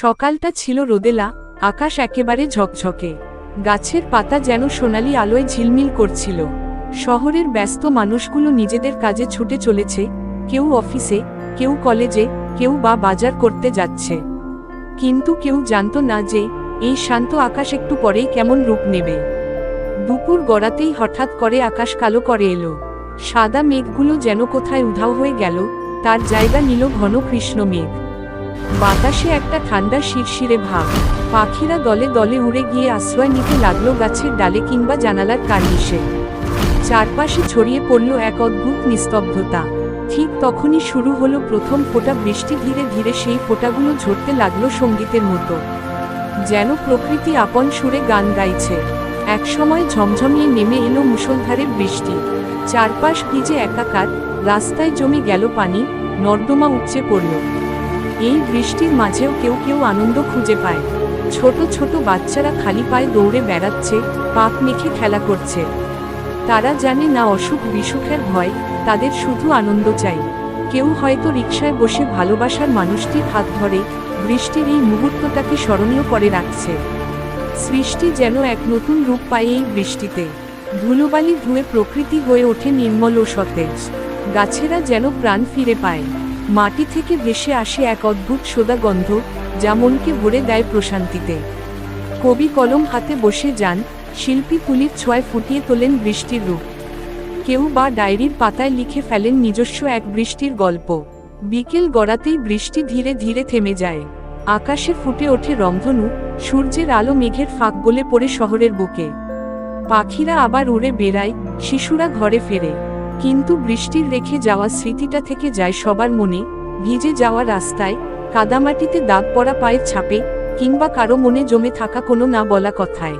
সকালটা ছিল রোদেলা, আকাশ একেবারে ঝকঝকে। গাছের পাতা যেন সোনালি আলোয় ঝিলমিল করছিল। শহরের ব্যস্ত মানুষগুলো নিজেদের কাজে ছুটে চলেছে, কেউ অফিসে, কেউ কলেজে, কেউ বা বাজার করতে যাচ্ছে। কিন্তু কেউ জানতো না যে, এই শান্ত আকাশ একটু পরেই কেমন রূপ নেবে। দুপুর গড়াতেই হঠাৎ করে আকাশ কালো করে এলো। সাদা মেঘগুলো যেন কোথায় উধাও হয়ে গেল, তার জায়গা নিল ঘন কৃষ্ণ মেঘ। বাতাসে একটা ঠান্ডা শিরশিরে ভাব। পাখিরা দলে দলে উড়ে গিয়ে আশ্রয় নিতে লাগল গাছের ডালে কিংবা জানালার কার্নিশে। চারপাশে ছড়িয়ে পড়ল এক অদ্ভুত নিস্তব্ধতা। ঠিক তখনই শুরু হলো প্রথম ফোঁটা বৃষ্টি। ধীরে ধীরে সেই ফোঁটাগুলো ঝরতে লাগল সঙ্গীতের মতো। যেন প্রকৃতি আপন সুরে গান গাইছে। একসময় ঝমঝমিয়ে নেমে এলো মুষলধারের বৃষ্টি। চারপাশ ভিজে একাকার, রাস্তায় জমে গেল পানি, নর্দমা উপচে পড়ল। এই বৃষ্টির মাঝেও কেউ কেউ আনন্দ খুঁজে পায়। ছোট ছোট বাচ্চারা খালি পায়ে দৌড়ে বেড়াচ্ছে, পাক মেখে খেলা করছে। তারা জানে না অসুখ বিসুখের ভয়, তাদের শুধু আনন্দ চাই। কেউ হয়তো রিকশায় বসে ভালোবাসার মানুষটির হাত ধরে, বৃষ্টির এই মুহূর্তটাকে স্মরণীয় করে রাখছে। সৃষ্টি যেন এক নতুন রূপ পায় এই বৃষ্টিতে। ধুলোবালি ধুয়ে প্রকৃতি হয়ে ওঠে নির্মল ও সতেজ। গাছেরা যেন প্রাণ ফিরে পায়। মাটি থেকে ভেসে আসে এক অদ্ভুত সোদা গন্ধ, যা মনকে ভরে দেয় প্রশান্তিতে। কবি কলম হাতে বসে যান, শিল্পী তুলির ছোঁয়ায় ফুটিয়ে তোলেন বৃষ্টির রূপ। কেউ বা ডায়েরির পাতায় লিখে ফেলেন নিজস্ব এক বৃষ্টির গল্প। বিকেল গড়াতেই বৃষ্টি ধীরে ধীরে থেমে যায়। আকাশে ফুটে ওঠে রংধনু সূর্যের আলো মেঘের ফাঁক গলে পড়ে শহরের বুকে। পাখিরা আবার উড়ে বেড়ায়, শিশুরা ঘরে ফেরে। কিন্তু বৃষ্টির রেখে যাওয়া স্মৃতিটা থেকে যায় সবার মনে, ভিজে যাওয়া রাস্তায়, কাদামাটিতে দাগ পড়া পায়ের ছাপে, কিংবা কারও মনে জমে থাকা কোনো না বলা কথায়।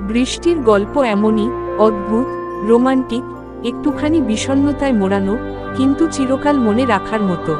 বৃষ্টির গল্প এমনই, অদ্ভুত, রোমান্টিক, একটুখানি বিষণ্নতায় মোড়ানো, কিন্তু চিরকাল মনে রাখার মতো।